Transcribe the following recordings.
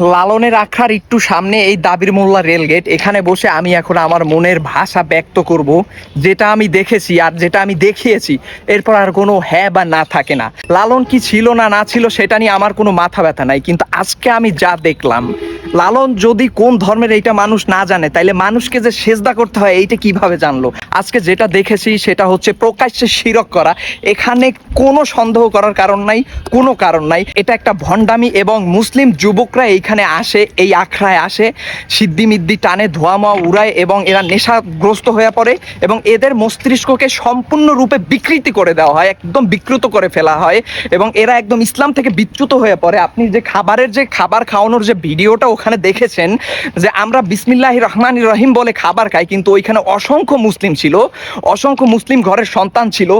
লালনের আখড়ার একটু সামনে এই দাবির মোল্লা রেলগেট। এখানে বসে আমি এখন আমার মনের ভাষা ব্যক্ত করব, যেটা আমি দেখেছি আর যেটা আমি দেখিয়েছি। এরপর আর কোনো হ্যাঁ বা না থাকে না। লালন কি ছিল না না ছিল সেটা নিয়ে আমার কোনো মাথা ব্যথা নাই, কিন্তু আজকে আমি যা দেখলাম, লালন যদি কোন ধর্মের এইটা মানুষ না জানে, তাইলে মানুষকে যে সেজদা করতে হয়, এইটা কীভাবে জানলো? আজকে যেটা দেখেছি সেটা হচ্ছে প্রকাশ্যে শিরক করা। এখানে কোনো সন্দেহ করার কারণ নাই, কোনো কারণ নাই। এটা একটা ভণ্ডামি এবং মুসলিম যুবকরা এইখানে আসে, এই আখড়ায় আসে। সিদ্ধি মিদ্দি টানে, ধোয়া মোয়া উড়ায় এবং এরা নেশাগ্রস্ত হয়ে পড়ে এবং এদের মস্তিষ্ককে সম্পূর্ণরূপে বিকৃতি করে দেওয়া হয়, একদম বিকৃত করে ফেলা হয় এবং এরা একদম ইসলাম থেকে বিচ্যুত হয়ে পড়ে। আপনি যে খাবারের যে খাবার খাওয়ানোর যে ভিডিওটা ওখানে দেখেছেন যে আমরা বিসমিল্লাহ রহমান রহিম বলে খাবার খাই, কিন্তু ওইখানে অসংখ্য মুসলিম ছিল, অসংখ্য মুসলিম ঘরের সন্তান ছিল,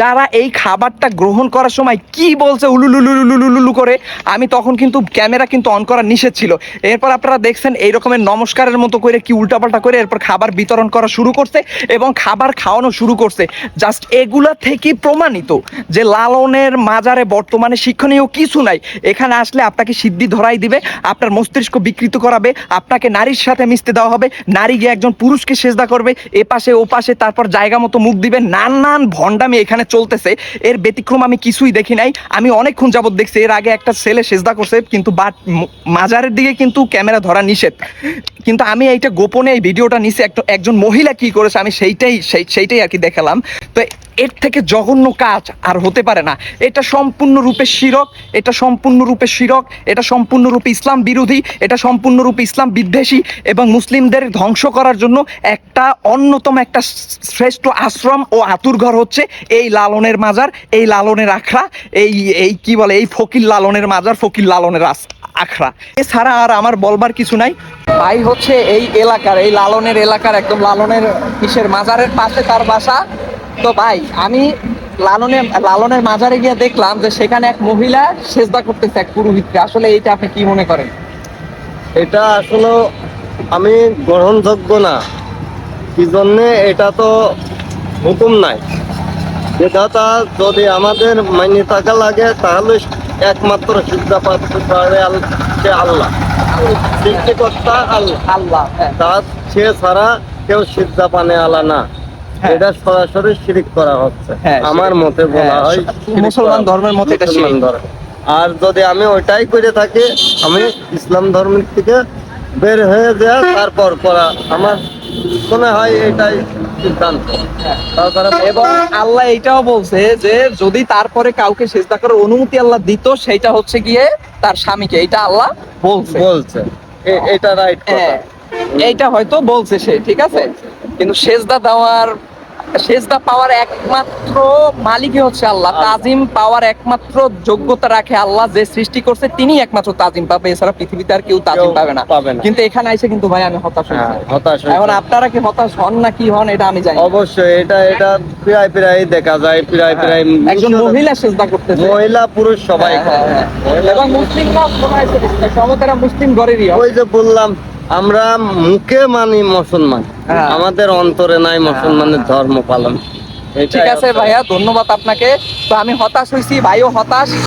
যারা এই খাবারটা গ্রহণ করার সময় কি বলছে উলুলুলুলুলুলু করে, আমি তখন কিন্তু ক্যামেরা কিন্তু অন করা নিষেধ ছিল। এরপর আপনারা দেখছেন এই রকমের নমস্কারের মতো করে কি উল্টাপাল্টা করে এরপর খাবার বিতরণ করা শুরু করছে এবং খাবার খাওয়ানো শুরু করছে। জাস্ট এগুলা থেকে প্রমাণিত যে লালনের মাজারে বর্তমানে শিক্ষণীয় কিছু নাই। এখানে আসলে আপনাকে সিদ্ধি ধরাই দিবে, আপনার মস্তিষ্ক বিকৃত করাবে, আপনাকে নারীর সাথে মিশতে দেওয়া হবে, নারী গিয়ে একজন পুরুষকে সেজদা করবে, এ পাশে ও পাশে তারপর জায়গা মতো মুখ দিবে নানান ভণ্ডামি এখানে চলতেছে। এর ব্যতিক্রম আমি কিছুই দেখি নাই। আমি অনেকক্ষণ যাবত দেখছি, এর আগে একটা ছেলে সেজদা করছে, কিন্তু বাট মাজারের দিকে কিন্তু ক্যামেরা ধরা নিষেধ। কিন্তু আমি এইটা গোপনে এই ভিডিওটা নিচে একজন মহিলা কি করেছে, আমি সেইটাই, সেই, সেইটাই আর কি দেখালাম। তো এর থেকে জঘন্য কাজ আর হতে পারে না। এটা সম্পূর্ণরূপে শিরক, এটা সম্পূর্ণরূপে শিরক, এটা সম্পূর্ণরূপে ইসলাম বিরোধী, এটা সম্পূর্ণরূপে ইসলাম বিদ্বেষী এবং মুসলিমদের ধ্বংস করার জন্য একটা অন্যতম একটা শ্রেষ্ঠ আশ্রম ও আতুরঘর হচ্ছে এই লালনের মাজার, এই লালনের আখড়া, এই এই কি বলে, এই ফকির লালনের মাজার, ফকির লালনের আস- আখড়া। এছাড়া আর আমার বলবার কিছু নাই। ভাই হচ্ছে এই এলাকার, এই লালনের এলাকার, একদম লালনের কিসের মাজারের পাশে তার বাসা। তো ভাই, আমি লালনের লালনের মাজারে গিয়ে দেখলাম যে সেখানে এক মহিলা সেজদা করতেছে এক পুরোহিতকে। আসলে এইটা আপনি কি মনে করেন? এটা আসলে আমি গ্রহণযোগ্য না। কি জন্যে এটা তো হুকুম নাই। যেটা যদি আমাদের মাইনে থাকা লাগে, তাহলে একমাত্র পাত্র পারে সে আল্লাহ সৃষ্টিকর্তা আল্লাহ আল্লাহ হ্যাঁ। তার সে ছাড়া কেউ পানে আলা না হ্যাঁ। এটা সরাসরি শিরিক করা হচ্ছে হ্যাঁ, আমার মতে বলা হ্যাঁ, মুসলমান ধর্মের মতে এটা শিরিক। ধর্ম। আর যদি আমি ওইটাই করে থাকি আমি ইসলাম ধর্মের থেকে বের হয়ে যায় তারপর করা আমার মনে হয় এটাই এবং আল্লাহ এইটাও বলছে যে যদি তারপরে কাউকে সেজদা করার অনুমতি আল্লাহ দিত সেটা হচ্ছে গিয়ে তার স্বামীকে। এটা আল্লাহ বলছে। বলছে। এটা রাইট হ্যাঁ এইটা হয়তো বলছে সে ঠিক আছে? কিন্তু সেজদা দেওয়ার সেজদা পাওয়ার একমাত্র মালিকই হচ্ছে আল্লাহ। তাজিম পাওয়ার একমাত্র যোগ্যতা রাখে আল্লাহ যে সৃষ্টি করছে তিনি একমাত্র তাজিম পাবে। এছাড়া পৃথিবীতে আর কেউ তাজিম পাবে না। কিন্তু এখানে এসে কিন্তু ভাই আমি হতাশ হ্যাঁ, হতাশ এখন আপনারা কি হতাশ হন না কি হন এটা আমি জানি অবশ্যই এটা এটা প্রায় প্রায় দেখা যায় প্রায় প্রায় হ্যাঁ, একজন মহিলা সেজদা করতেছে। মহিলা পুরুষ সবাই হ্যাঁ। হ্যাঁ, হ্যাঁ। এবং মুসলিমরা মনে হয় মুসলিম ঘরেরই ওই যে বললাম আমরা মুখে মানি মুসলমান। হ্যাঁ। আমাদের অন্তরে নাই মুসলমানের ধর্ম পালন। ঠিক আছে ভাইয়া ধন্যবাদ আপনাকে। তো আমি হতাশ হয়েছি ভাইও হতাশ।